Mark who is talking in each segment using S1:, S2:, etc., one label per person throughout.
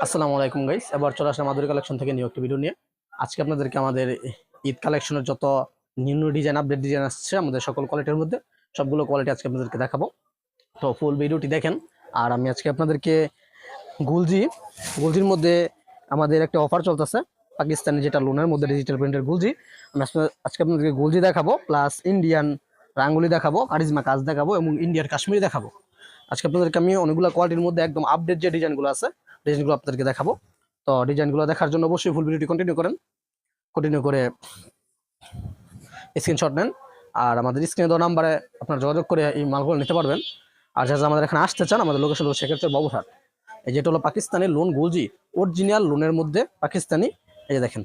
S1: আসসালামু আলাইকুম গাইস এবার চলে আসলাম মাধুরী কালেকশন থেকে নিউ একটি ভিডিও নিয়ে। আজকে আপনাদেরকে আমাদের ঈদ কালেকশনের যত new new design update design আসছে, আমাদের সকল কোয়ালিটির মধ্যে সবগুলো কোয়ালিটি আজকে আপনাদেরকে দেখাবো। তো ফুল ভিডিওটি দেখেন। আর আমি আজকে আপনাদেরকে গুলজি, গুলজির মধ্যে আমাদের একটা অফার চলতেছে, পাকিস্তানি যেটা লোনের মধ্যে ডিজিটাল প্রিন্টের গুলজি। আমি আজকে- আজকে আপনাদেরকে গুলজি দেখাবো প্লাস ইন্ডিয়ান রাঙ্গুলি দেখাবো, কারিজমা কাজ দেখাবো এবং ইন্ডিয়ার কাশ্মীরি দেখাবো। আজকে আপনাদেরকে আমি অনেকগুলো কোয়ালিটির মধ্যে একদম আপডেট যে ডিজাইনগুলো আছে ডিজাইনগুলো আপনাদেরকে দেখাবো। তো ডিজাইনগুলো দেখার জন্য অবশ্যই ফুল ভিডিওটি কন্টিনিউ করেন। কন্টিনিউ করে স্ক্রিনশট নেন। আর আমাদের স্ক্রিনে দেওয়া নাম্বারে আপনার যোগাযোগ করে এই মালগুলো নিতে পারবেন। আর যারা আমাদের এখানে আসতে চান, আমাদের লোকেশন হলো সেক্ষেত্রে বাবুরহাট। এই যেটা হলো পাকিস্তানি লোন গুলজি অরিজিনাল লোনের মধ্যে পাকিস্তানি, এই যে দেখেন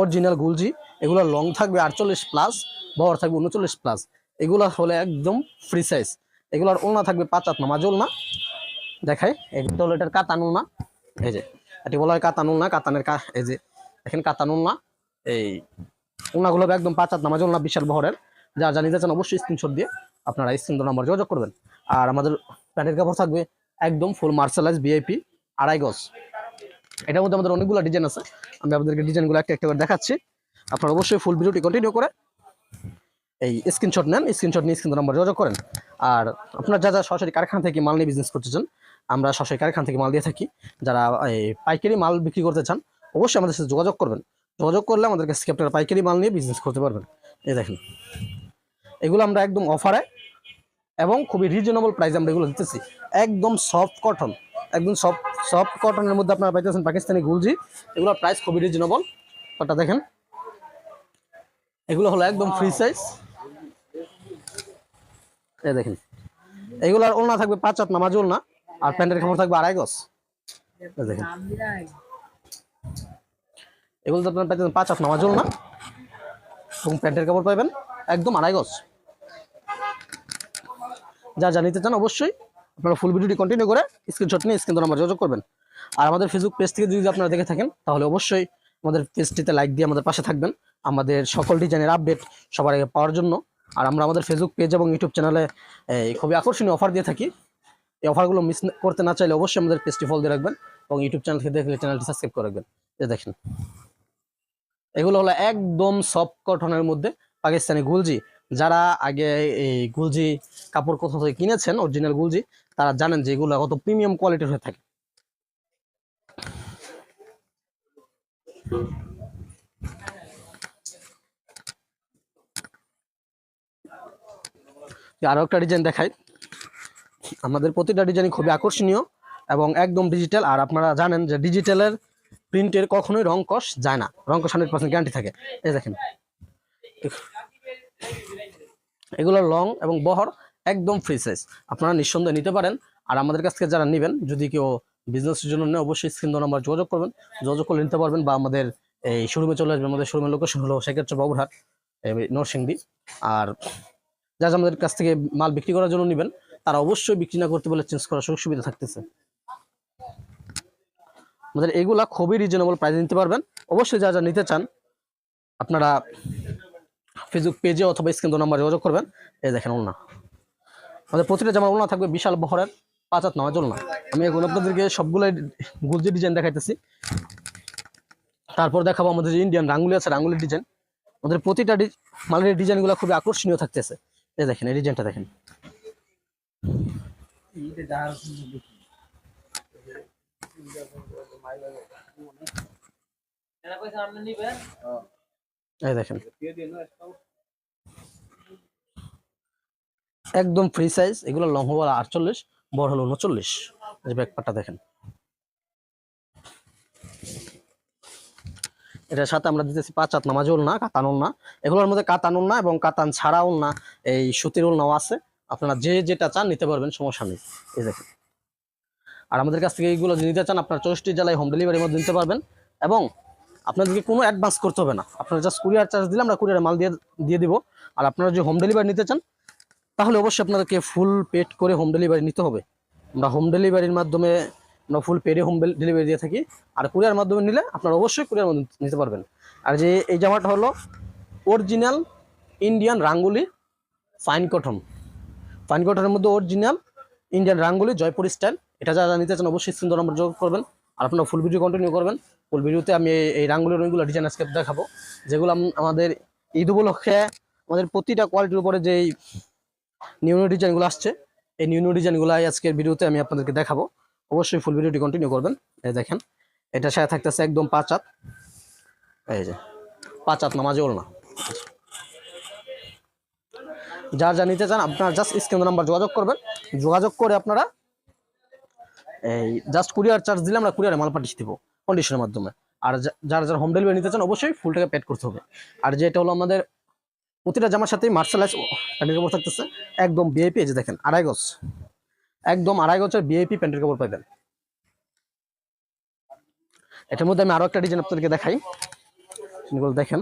S1: অরিজিনাল গুলজি, এগুলো লং থাকবে আটচল্লিশ প্লাস বহর থাকবে উনচল্লিশ প্লাস এগুলো হলে একদম ফ্রি সাইজ এগুলোর ওলনা থাকবে পাঁচ আট নামাজ ওলনা দেখাই। এটা হলো এটার কাতানুল না এই যে, এটি বলা হয় কাতানুল না কাতানের কা এই যে, দেখেন কাতানুল না এই ওনাগুলো হবে একদম পাঁচ হাত নামাজ ওলনা বিশাল বহরের। যা যা নিতে চান অবশ্যই স্ক্রিনশট দিয়ে আপনারা স্ক্রিন নাম্বার যোগাযোগ করবেন। আর আমাদের প্যান্টের কাপড় থাকবে একদম ফুল মার্শালাইজ ভিআইপি আড়াই গজ। এটার মধ্যে আমাদের অনেকগুলো ডিজাইন আছে। আমি আপনাদেরকে ডিজাইনগুলো একটা একটা করে দেখাচ্ছি। আপনারা অবশ্যই ফুল ভিডিওটি কন্টিনিউ করে এই স্ক্রিনশট নেন স্ক্রিনশট নিয়ে স্ক্রিন নাম্বার যোগাযোগ করেন। আর আপনার যা যা সরাসরি কারখানা থেকে মাল নিয়ে বিজনেস করতে চান, আমরা সরাসরি কারখানা থেকে মাল দিয়ে থাকি। যারা এই পাইকারি মাল বিক্রি করতে চান, অবশ্যই আমাদের সাথে যোগাযোগ করবেন। যোগাযোগ করলে আমাদের কাছে থেকে আপনারা পাইকারি মাল নিয়ে বিজনেস করতে পারবেন। এই দেখেন। এগুলো আমরা একদম অফারে এবং খুবই রিজনেবল প্রাইস আমরা এগুলো দিতেছি। একদম সফট কটন একদম সফট সফট কটনের মধ্যে আপনারা পাইতেছেন পাকিস্তানি গুলজি। এগুলোর প্রাইস খুবই রিজনেবল ওটা দেখেন। এগুলো হলো একদম ফ্রি সাইজ এই দেখেন। এগুলার ওলনা থাকবে পাঁচ হাত নামাজ ওলনা, আর প্যান্টের কাপড় থাকবে আড়াই গজ। দেখেন। এগুলো তো আপনার পাইতেছেন পাঁচ হাত নামাজ ওলনা, এবং প্যান্টের কাপড় পাবেন একদম আড়াই গজ। যা যা নিতে চান অবশ্যই আপনারা ফুল ভিডিওটি কন্টিনিউ করে স্ক্রিনশট নিয়ে স্ক্রিন নাম্বার যোগাযোগ করবেন। আর আমাদের ফেসবুক পেজ থেকে যদি আপনারা দেখে থাকেন, তাহলে অবশ্যই আমাদের পেজটিতে লাইক দিয়ে আমাদের পাশে থাকবেন। আমাদের সকল ডিজাইনের আপডেট সবার আগে পাওয়ার জন্য। আর আমরা আমাদের ফেসবুক পেজ এবং ইউটিউব চ্যানেলে খুবই আকর্ষণীয় অফার দিয়ে থাকি। এই অফারগুলো মিস করতে না চাইলে অবশ্যই আমাদের পেজটি ফলো দিয়ে রাখবেন এবং ইউটিউব চ্যানেল থেকে দেখলে চ্যানেলটি সাবস্ক্রাইব করে রাখবেন। এই দেখেন। এগুলো হলো একদম সফট কটনের মধ্যে পাকিস্তানি গুলজি। যারা আগে এই গুলজি কাপড় কোথাও থেকে কিনেছেন অরিজিনাল গুলজি, তারা জানেন যে এগুলো কত প্রিমিয়াম কোয়ালিটির হয়ে থাকে। আরও একটা ডিজাইন দেখাই। আমাদের প্রতিটা ডিজাইন খুবই আকর্ষণীয় এবং একদম ডিজিটাল আর আপনারা জানেন যে ডিজিটালের প্রিন্টের কখনোই কষ যায় না। রং কষ হান্ড্রেড পার্সেন্ট গ্যারান্টি থাকে। এই দেখেন। এগুলো লং এবং বহর, একদম ফ্রি সাইজ আপনারা নিঃসন্দেহে নিতে পারেন। আর আমাদের কাছ থেকে যারা নেবেন, যদি কেউ বিজনেসের জন্য নেয়, অবশ্যই স্ক্রিন নাম্বার যোগাযোগ করবেন। যোগাযোগ করে নিতে পারবেন বা আমাদের এই শোরুমে চলে আসবেন। আমাদের শোরুমের লোকেশন হলো সেক্ষেত্রে বাবুরহাট নরসিংদী। আর যারা আমাদের কাছ থেকে মাল বিক্রি করার জন্য নেবেন, তারা অবশ্যই বিক্রি না করতে বলে চেঞ্জ করার সুযোগ সুবিধা থাকতেছে। আমাদের এগুলা খুবই রিজনেবল প্রাইসে নিতে পারবেন। অবশ্যই যা যা নিতে চান, আপনারা ফেসবুক পেজে অথবা স্ক্রিন নাম্বার যোগাযোগ করবেন। এই দেখেন ওলনা। আমাদের প্রতিটা জামা ওলনা থাকবে বিশাল বহরের, পাঁচ হাত নামাজ ওলনা। আমি এখন আপনাদেরকে সবগুলোই গুলজি ডিজাইন দেখাইতেছি। তারপর দেখাবো আমাদের যে ইন্ডিয়ান রাঙ্গুলি আছে, রাঙ্গুলির ডিজাইন আমাদের প্রতিটা মালের ডিজাইনগুলো খুবই আকর্ষণীয় থাকতেছে। এই দেখেন, এই ডিজাইনটা দেখেন। দেখেন। একদম ফ্রি সাইজ এগুলো লং হলো আটচল্লিশ, বড় হলো উনচল্লিশ। ব্যাকপারটা দেখেন। এটার সাথে আমরা দিতেছি পাঁচ হাত নামাজ না কাতানুল না এগুলোর মধ্যে কাতানুল না এবং কাতান ছাড়াও না এই সুতির নাও আছে। আপনারা যে যেটা চান নিতে পারবেন, সমস্যা নেই। এই দেখেন। আর আমাদের কাছ থেকে এইগুলো নিতে চান, আপনার চৌষট্টি জেলায় হোম ডেলিভারির মধ্যে নিতে পারবেন। এবং আপনাদেরকে কোনো অ্যাডভান্স করতে হবে না। আপনারা জাস্ট কুরিয়ার চার্জ দিলে আমরা কুরিয়ার মাল দিয়ে দিয়ে দিব। আর আপনারা যদি হোম ডেলিভারি নিতে চান, তাহলে অবশ্যই আপনাদেরকে ফুল পেড করে হোম ডেলিভারি নিতে হবে। আমরা হোম ডেলিভারির মাধ্যমে আমরা ফুল পেডে হোম ডেলিভারি দিয়ে থাকি। আর কুরিয়ার মাধ্যমে নিলে আপনারা অবশ্যই কুরিয়ার মাধ্যমে নিতে পারবেন। আর যে এই জামাটা হলো অরিজিনাল ইন্ডিয়ান রাঙ্গুলি ফাইন কটন ফাইন কটনের মধ্যে অরিজিনাল ইন্ডিয়ান রাঙ্গুলি জয়পুর স্টাইল এটা যারা নিতে চান অবশ্যই সুন্দর নম্বর যোগ করবেন। আর আপনারা ফুল ভিডিও কন্টিনিউ করবেন। ফুল ভিডিওতে আমি এই- রাঙ্গুলির রঙগুলো ডিজাইন আজকে দেখাবো। যেগুলো আমাদের ঈদ উপলক্ষে আমাদের প্রতিটা কোয়ালিটির উপরে যেই নিউ নিউ ডিজাইনগুলো আসছে, এই নিউ নিউ ডিজাইনগুলো আজকের ভিডিওতে আমি আপনাদেরকে দেখাবো। অবশ্যই ফুল ভিডিওটি কন্টিনিউ করবেন। এই দেখেন, এটা সাথে থাকতেছে একদম পাঁচ হাত। এই যে, পাঁচ হাত নামাজে ওল না যার যা নিতে চান, আপনারা জাস্ট স্ক্রিন নাম্বার যোগাযোগ করবেন। যোগাযোগ করে আপনারা এই জাস্ট কুরিয়ার চার্জ দিলে আমরা কুরিয়ারে মাল পাঠিয়ে দিব কন্ডিশনের মাধ্যমে। আর যার, যারা হোম ডেলিভারি নিতে চান, অবশ্যই ফুল টাকা পেড করতে হবে। আর যেটা হলো আমাদের প্রতিটা জামার সাথেই প্যান্টের কাপড় থাকতেছে একদম বিআইপি এই যে দেখেন, আড়াই গজ। একদম আড়াই গজের বিআইপি প্যান্টের কাপড় পাবেন এটার মধ্যে আমি আরও একটা ডিজাইন আপনাদেরকে দেখাই। দেখেন।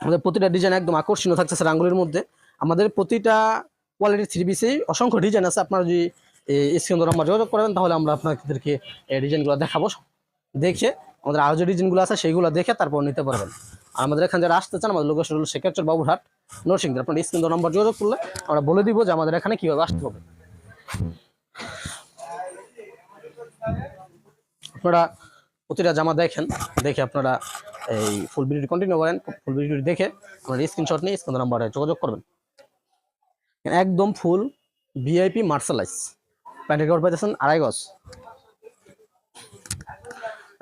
S1: আমাদের প্রতিটা ডিজাইন একদম আকর্ষণীয় থাকছে স্যার রাঙ্গুলির মধ্যে। আমাদের প্রতিটা কোয়ালিটির থ্রি পিসেই অসংখ্য ডিজাইন আছে। আপনারা যদি স্ক্রিন নাম্বার যোগাযোগ করেন, তাহলে আমরা আপনাদেরকে এই ডিজাইনগুলো দেখাবো। দেখে আমাদের আরও যে ডিজাইনগুলো আছে, সেইগুলো দেখে তারপর নিতে পারবেন। আমাদের এখানে যারা আসতে চান, আমাদের লোকেশন হলো শেখাচর বাবুরহাট। নরসিংদী, আপনার স্ক্রিন নাম্বার যোগাযোগ করলে আমরা বলে দিব যে আমাদের এখানে কীভাবে আসতে হবে। আপনারা প্রতিটা জামা দেখেন, দেখে আপনারা এই ফুল ভিডিওটি কন্টিনিউ করেন, ফুল ভিডিওটি দেখে আপনারা স্ক্রিনশট নিয়ে স্ক্রিন নাম্বারে যোগাযোগ করবেন। একদম ফুল ভিআইপি মার্শালাইজ প্যান্টের কাপড় পাইতেছেন আড়াই গজ।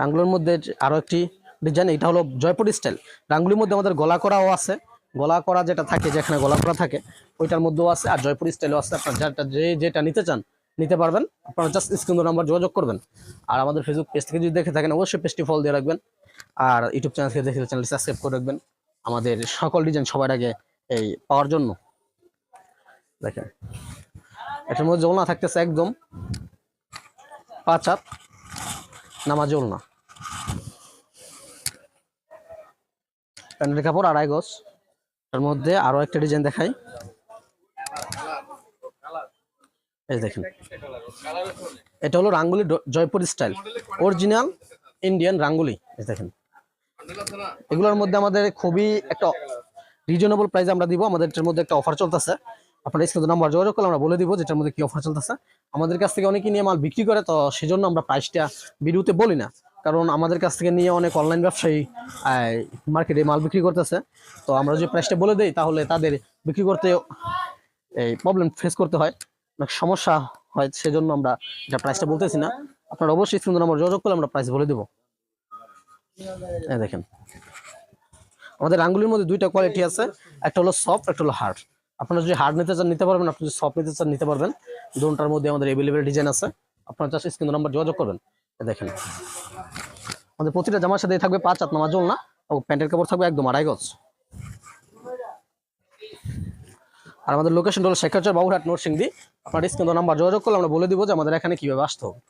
S1: রাঙ্গুলোর মধ্যে যে আরও একটি ডিজাইন এটা হলো জয়পুর স্টাইল রাঙ্গুলির মধ্যে আমাদের গলা করাও আছে। গলা করা যেটা থাকে, যেখানে গলা করা থাকে, ওইটার মধ্যেও আছে আর জয়পুর স্টাইলও আছে। আপনার যেটা যে, যেটা নিতে চান, নিতে পারবেন। আপনারা জাস্ট স্ক্রিন নাম্বার যোগাযোগ করবেন। আর আমাদের ফেসবুক পেজ থেকে যদি দেখে থাকেন, অবশ্যই পেজটি ফলো দিয়ে রাখবেন। আর ইউটিউব চ্যানেল থেকে দেখে চ্যানেলটি সাবস্ক্রাইব করে রাখবেন। আমাদের সকল ডিজাইন সবার আগে এই পাওয়ার জন্য। দেখেন, এটার মধ্যে জলনা থাকতেছে একদম পাঁচ হাত নামা জলনা প্যান্টের কাপড় আড়াই গজ। তার মধ্যে আরও একটা ডিজাইন দেখাই। এই দেখেন। এটা হলো রাঙ্গুলি জয়পুর স্টাইল। অরিজিনাল ইন্ডিয়ান রাঙ্গুলি। এই দেখেন। এগুলোর মধ্যে আমাদের খুবই একটা রিজনেবল প্রাইস আমরা দিব। আমাদের এটার মধ্যে একটা অফার চলতেছে। আপনার স্ক্রিন নাম্বার যোগাযোগ করলে আমরা বলে দিব যেটার মধ্যে কি অফার চলতেছে। আমাদের কাছ থেকে অনেকে নিয়ে মাল বিক্রি করে, তো সেজন্য আমরা প্রাইসটা ভিডিওতে বলি না। কারণ আমাদের কাছ থেকে নিয়ে অনেক অনলাইন ব্যবসায়ী মার্কেটে মাল বিক্রি করতেছে। তো আমরা যদি প্রাইসটা বলে দেই, তাহলে তাদের বিক্রি করতে এই প্রবলেম ফেস করতে হয়। অনেক সমস্যা হয়, সেজন্য আমরা এটা প্রাইসটা বলতেছি না, আপনারা অবশ্যই স্ক্রিন নাম্বার যোগাযোগ করলে আমরা প্রাইস বলে দেবো। এই দেখেন। আমাদের আঙ্গুলির মধ্যে দুইটা কোয়ালিটি আছে, একটা হলো সফট একটা হলো হার্ড আপনারা যদি হার্ড নিতে চান, নিতে পারবেন, আপনি যদি সফট নিতে চান, নিতে পারবেন। দুটার মধ্যে আমাদের এভেলেবেল ডিজাইন আছে। আপনারা জাস্ট স্ক্রিন নাম্বার যোগাযোগ করবেন। দেখেন। আমাদের প্রতিটা জামার সাথে থাকবে পাঁচ হাত নামাজ না? ও, প্যান্টের কাপড় থাকবে একদম আড়াই গজ। আর আমাদের লোকেশন হলো শেখাচর বাবুরহাট, নরসিংদী। আপনার স্ক্রিন নাম্বার যোগাযোগ করলে আমরা বলে দিব যে আমাদের এখানে কীভাবে আসতে হবে।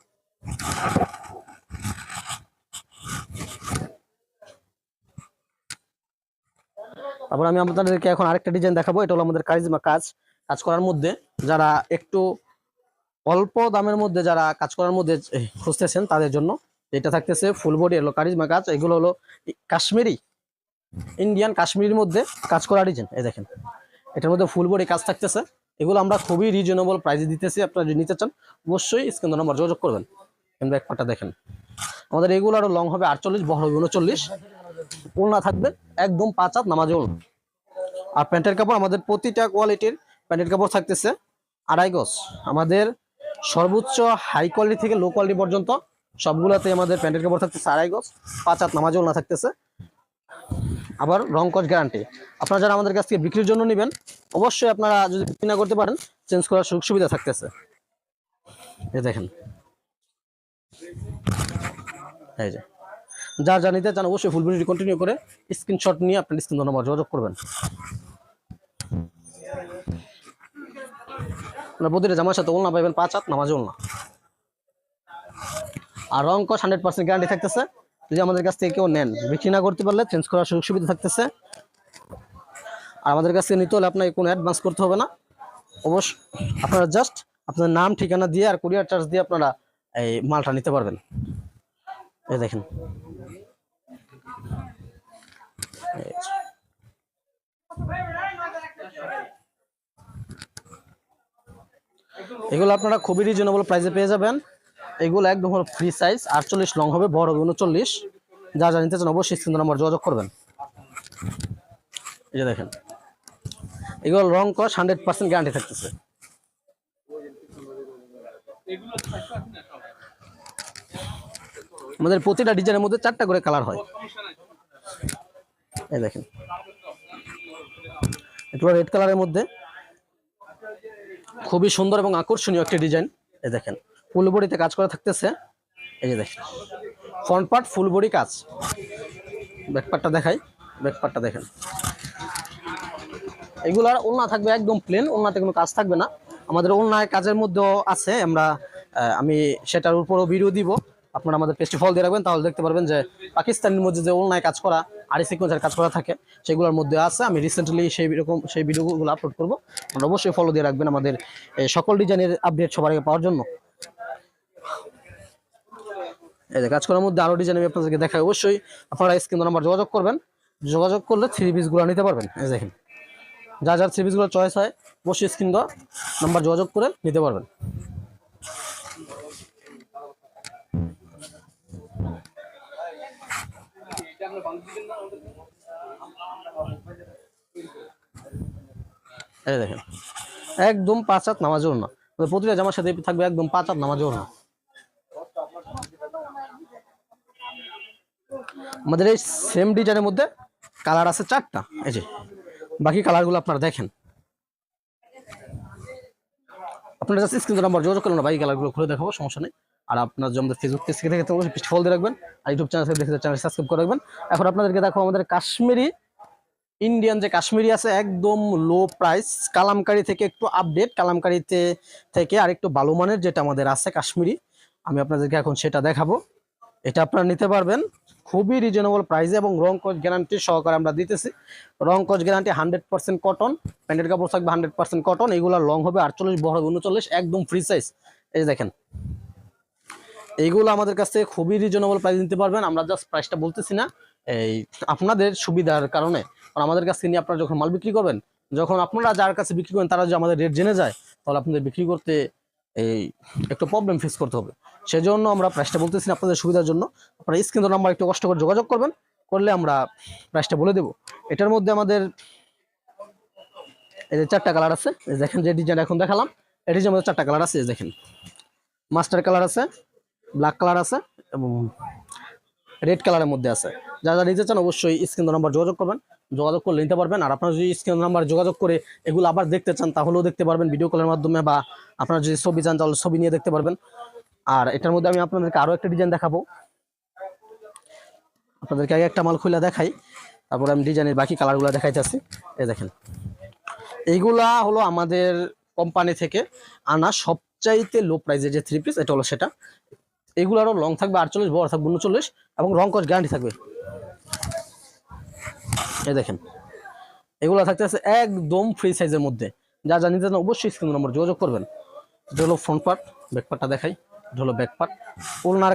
S1: তারপর আমি আপনাদেরকে এখন আরেকটা ডিজাইন দেখাবো। এটা হলো আমাদের কারিজমা কাজ। কাজ করার মধ্যে যারা একটু অল্প দামের মধ্যে যারা কাজ করার মধ্যে খুঁজতেছেন, তাদের জন্য এটা থাকতেছে ফুল বডি হলো কারিজমা কাজ এগুলো হলো কাশ্মীরি ইন্ডিয়ান কাশ্মীরির মধ্যে কাজ করা ডিজাইন এই দেখেন, এটার মধ্যে ফুল বডি কাজ থাকতেছে। এগুলো আমরা খুবই রিজনেবল প্রাইসে দিতেছি, আপনারা যদি নিতে চান, অবশ্যই স্ক্রিন নাম্বার যোগাযোগ করবেন। কিন্তু এক পাটা দেখেন, আমাদের এগুলো আরও লং হবে আটচল্লিশ, বড় হবে উনচল্লিশ। ওলনা থাকবে একদম পাঁচ হাত নামাজে ওলনা আর প্যান্টের কাপড় আমাদের প্রতিটা কোয়ালিটির প্যান্টের কাপড় থাকতেছে আড়াই গজ। আমাদের সর্বোচ্চ হাই কোয়ালিটি থেকে লো কোয়ালিটি পর্যন্ত সবগুলোতে আমাদের প্যান্টের কাপড় থাকতেছে আড়াই গজ, পাঁচ হাত নামাজে না থাকতেছে। আবার রং কস গ্যারান্টি আপনারা যারা আমাদের কাছ থেকে বিক্রির জন্য নেবেন, অবশ্যই আপনারা যদি বিক্রি না করতে পারেন চেঞ্জ করার সুযোগ সুবিধা থাকতেছে। এই দেখেন। এই যে। যার যা নিতে চান অবশ্যই ফুল ভিডিও কন্টিনিউ করে স্ক্রিনশট নিয়ে আপনার স্ক্রিন নম্বর যোগাযোগ করবেন। আপনার প্রতিটা জামার সাথে ওলনা পাইবেন, পাঁচ হাত নামাজ ওলনা। আর রং কস হান্ড্রেড পার্সেন্ট গ্যারান্টি থাকতেছে, যদি আমাদের কাছ থেকে কেউ নেন। বিক্রি না করতে পারলে চেঞ্জ করার সুযোগ সুবিধা থাকতেছে। আর আমাদের কাছ থেকে নিতে হলে আপনাকে কোনো অ্যাডভান্স করতে হবে না। অবশ্য আপনারা জাস্ট আপনার নাম, ঠিকানা দিয়ে আর কুরিয়ার চার্জ দিয়ে আপনারা এই মালটা নিতে পারবেন। এই দেখেন। এই এগুলো আপনারা খুবই রিজনেবল প্রাইসে পেয়ে যাবেন। এগুলো একদম হলো ফ্রি সাইজ আটচল্লিশ লং হবে, বড় হবে উনচল্লিশ। যা যা নিতে চান অবশ্যই স্ক্রিন নাম্বার যোগাযোগ করবেন। এই যে দেখেন। এগুলো রং কস হান্ড্রেড পার্সেন্ট গ্যারান্টি থাকতেছে। আমাদের প্রতিটা ডিজাইনের মধ্যে চারটা করে কালার হয়। এই দেখেন। একটু রেড কালারের মধ্যে। খুবই সুন্দর এবং আকর্ষণীয় একটি ডিজাইন। এই দেখেন ফুল বডিতে কাজ করা থাকতেছে। এই যে দেখেন ফ্রন্ট পার্ট ফুল বডি কাজ। ব্যাক পার্টটা দেখাই ব্যাক পার্টটা দেখেন। এগুলার ওলনা থাকবে একদম প্লেন ওলনাতে কোনো কাজ থাকবে না। আমাদের ওলনায় কাজের মধ্যেও আছে, আমরা আমি সেটার উপরও ভিডিও দিব। আপনারা আমাদের পেজটি ফল দিয়ে রাখবেন, তাহলে দেখতে পারবেন যে পাকিস্তানের মধ্যে যে ওলনায় কাজ করা আড়ি সিকোয়েন্সের কাজ করা থাকে, সেগুলোর মধ্যে আছে। আমি রিসেন্টলি সেই রকম, সেই ভিডিওগুলো আপলোড করব। অবশ্যই ফলো দিয়ে রাখবেন আমাদের সকল ডিজাইনের আপডেট সবার আগে পাওয়ার জন্য। এই যে কাজ করার মধ্যে আরও ডিজাইন আমি আপনাদেরকে দেখাই। অবশ্যই আপনারা স্ক্রিন নাম্বার যোগাযোগ করবেন। যোগাযোগ করলে থ্রি পিসগুলো নিতে পারবেন। এই দেখেন, যা যার থ্রি পিসগুলো চয়েস হয়, অবশ্যই স্ক্রিন নাম্বার যোগাযোগ করে নিতে পারবেন। এই দেখেন। একদম পাঁচ হাত নামাজ না। প্রতিটা জামার সাথে থাকবে একদম পাঁচ হাত নামাজ না। আমাদের এই সেম ডিজাইনের মধ্যে কালার আছে চারটা। এই যে, বাকি কালারগুলো আপনারা দেখেন। আপনারা জাস্ট স্ক্রিন নাম্বার যোগাযোগ করুন বাকি কালারগুলো খুলে দেখাবো, সমস্যা নেই। আর আপনার যে আমাদের ফেসবুক থেকে দেখে থাকলে অবশ্যই ফলো দিয়ে রাখবেন। আর ইউটিউব চ্যানেল থেকে দেখে চ্যানেল সাবস্ক্রাইব করে রাখবেন। এখন আপনাদেরকে দেখো আমাদের কাশ্মীরি ইন্ডিয়ান যে কাশ্মীরি আছে, একদম লো প্রাইস কালামকারি থেকে একটু আপডেট কালামকারিতে থেকে আর একটু ভালো মানের যেটা আমাদের আছে কাশ্মীরি, আমি আপনাদেরকে এখন সেটা দেখাবো। এটা আপনারা নিতে পারবেন খুবই রিজনেবল প্রাইসে এবং রং কোচ গ্যারান্টি সহকারে আমরা দিতেছি। রং কোচ গ্যারান্টি হান্ড্রেড পার্সেন্ট কটন প্যান্টের কাপড় থাকবে হান্ড্রেড পার্সেন্ট কটন এগুলো লং হবে আটচল্লিশ, বড় হবে উনচল্লিশ, একদম ফ্রি সাইজ এই দেখেন, এইগুলো আমাদের কাছ খুবই রিজনেবল প্রাইস নিতে পারবেন। আমরা জাস্ট প্রাইসটা বলতেছি না, এই আপনাদের সুবিধার কারণে। কারণ আমাদের কাছ নিয়ে আপনারা যখন মাল বিক্রি করবেন, যখন আপনারা যার কাছে বিক্রি করেন, তারা যদি আমাদের রেট জেনে যায়, তাহলে আপনাদের বিক্রি করতে এই একটু প্রবলেম ফেস করতে হবে। সেজন্য আমরা প্রাইসটা বলতেছি আপনাদের সুবিধার জন্য। আপনারা স্ক্রিন নাম্বার একটু কষ্ট করে যোগাযোগ করবেন, করলে আমরা প্রাইসটা বলে দেব। এটার মধ্যে আমাদের এই যে চারটা কালার আছে দেখেন যে ডিজাইন এখন দেখালাম এই ডিজাইনের আমাদের চারটা কালার আছে দেখেন। মাস্টার কালার আছে ব্ল্যাক কালার আছে এবং রেড কালারের মধ্যে আছে। যারা যারা নিতে চান অবশ্যই স্ক্রিন নাম্বার যোগাযোগ করবেন। যোগাযোগ করে নিতে পারবেন। আর আপনারা যদি স্ক্রিন নাম্বার যোগাযোগ করে এগুলো আবার দেখতে চান, তাহলেও দেখতে পারবেন ভিডিও কলের মাধ্যমে বা আপনারা যদি ছবি চান, তাহলে ছবি নিয়ে দেখতে পারবেন। আর এটার মধ্যে আমি আপনাদেরকে আরও একটা ডিজাইন দেখাবো। আপনাদেরকে আগে একটা মাল খুলে দেখাই। তারপরে আমি ডিজাইনের বাকি কালারগুলো দেখাইতেছি এই দেখেন। এইগুলা হলো আমাদের কোম্পানি থেকে আনা সবচাইতে লো প্রাইসের যে থ্রি পিস এটা হলো সেটা। এগুলারও লং থাকবে আটচল্লিশ, বড় থাকবে উনচল্লিশ এবং রং কস গ্যারান্টি থাকবে। এই দেখেন। এগুলো থাকতে আছে একদম ফ্রি সাইজের মধ্যে। যা যা নিতে অবশ্যই স্ক্রিন নম্বর যোগাযোগ করবেন। হলো ফ্রন্ট পার্ট ব্যাক পার্টটা দেখাই। হলো ব্যাক পার্ট ওলনার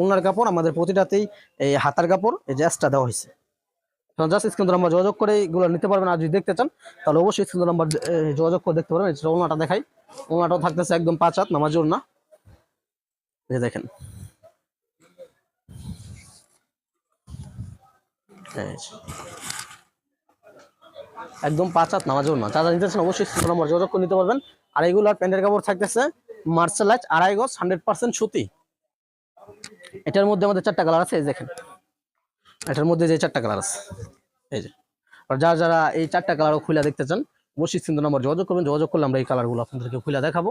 S1: ওলনার কাপড় আমাদের প্রতিটাতেই এই হাতার কাপড়, এই জ্যাসটা দেওয়া হয়েছে। জাস্ট স্ক্রিন নাম্বার যোগাযোগ করে এগুলো নিতে পারবেন। আর যদি দেখতে চান, তাহলে অবশ্যই স্ক্রিন নাম্বার যোগাযোগ করে দেখতে পারবেন। ওলনাটা দেখাই। ওলনাটাও থাকতেছে একদম পাঁচ হাত নামাজ না এই দেখেন এই যে। একদম পাঁচ হাত নামাজ না যারা নিতে চান অবশ্যই নাম্বার যোগাযোগ করে নিতে পারবেন। আর এগুলোর প্যান্টের কাপড় থাকতেছে মার্শালাইজ আড়াই গজ, হান্ড্রেড পার্সেন্ট সুতি। এটার মধ্যে আমাদের চারটা কালার আছে, এই দেখেন। এটার মধ্যে যে চারটা কালার আছে, এই যে। আর যারা যারা এই চারটা কালারও খুলে দেখতে চান, অবশ্যই স্ক্রিন নাম্বার যোগাযোগ করবেন। যোগাযোগ করলে আমরা এই কালারগুলো আপনাদেরকে খুলে দেখাবো।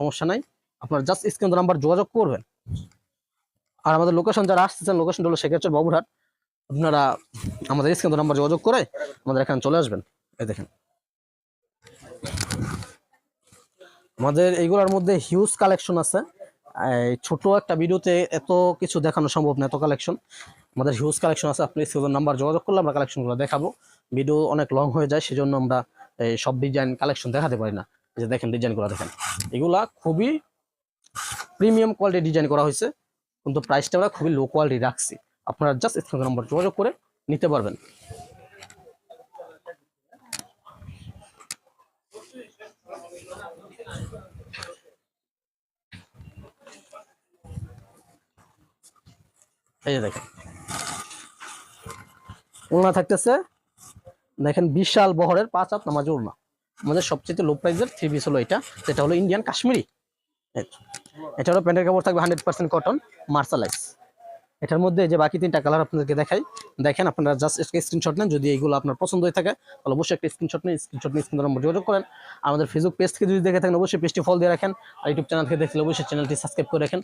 S1: সমস্যা নাই। আপনার জাস্ট স্ক্রিন নাম্বার যোগাযোগ করবেন। আর আমাদের লোকেশন যারা আসতেছেন লোকেশন হলো সেক্ষেত্রে বাবুরহাট। আপনারা আমাদের স্ক্রিন নাম্বার যোগাযোগ করে আমাদের এখানে চলে আসবেন। এই দেখেন। আমাদের এইগুলোর মধ্যে হিউজ কালেকশন আছে। ছোট একটা ভিডিওতে এত কিছু দেখানো সম্ভব না, এত কালেকশন আমাদের হিউজ কালেকশন আছে, আপনি স্ক্রিন নাম্বার যোগাযোগ করলে আমরা কালেকশনগুলো দেখাবো। ভিডিও অনেক লং হয়ে যায়, সেজন্য আমরা এই সব ডিজাইন কালেকশন দেখাতে পারি না। যে দেখেন ডিজাইনগুলো দেখেন। এগুলা খুবই প্রিমিয়াম কোয়ালিটি ডিজাইন করা হয়েছে, কিন্তু প্রাইসটা আমরা খুবই লো কোয়ালিটি রাখছি। আপনারা জাস্ট স্ক্রিন নাম্বার যোগাযোগ করে নিতে পারবেন। এই যে দেখেন। ওড়না থাকতেছে। দেখেন বিশাল বহরের পাঁচ হাত নামাজ ওড়না। আমাদের সবচেয়ে লো প্রাইসের থ্রি পিস হলো এটা। যেটা হলো ইন্ডিয়ান কাশ্মীরি। এটা হলো প্যান্টের কাপড় থাকবে হান্ড্রেড পার্সেন্ট কটন মার্শালাইজ এটার মধ্যে যে বাকি তিনটা কালার আপনাদেরকে দেখাই, দেখেন আপনারা জাস্ট স্ক্রিনশট নেন, যদি এইগুলো আপনার পছন্দ হয়ে থাকে, তাহলে অবশ্যই একটা স্ক্রিনশট নেন স্ক্রিনশট নিয়ে স্ক্রিন নম্বর যোগাযোগ করেন। আমাদের ফেসবুক পেজ থেকে যদি দেখে থাকেন, অবশ্যই পেজটি ফল দিয়ে রাখেন। আর ইউটিউব চ্যানেল দেখলে অবশ্যই চ্যানেলটি সাবস্ক্রাইব করে রাখেন।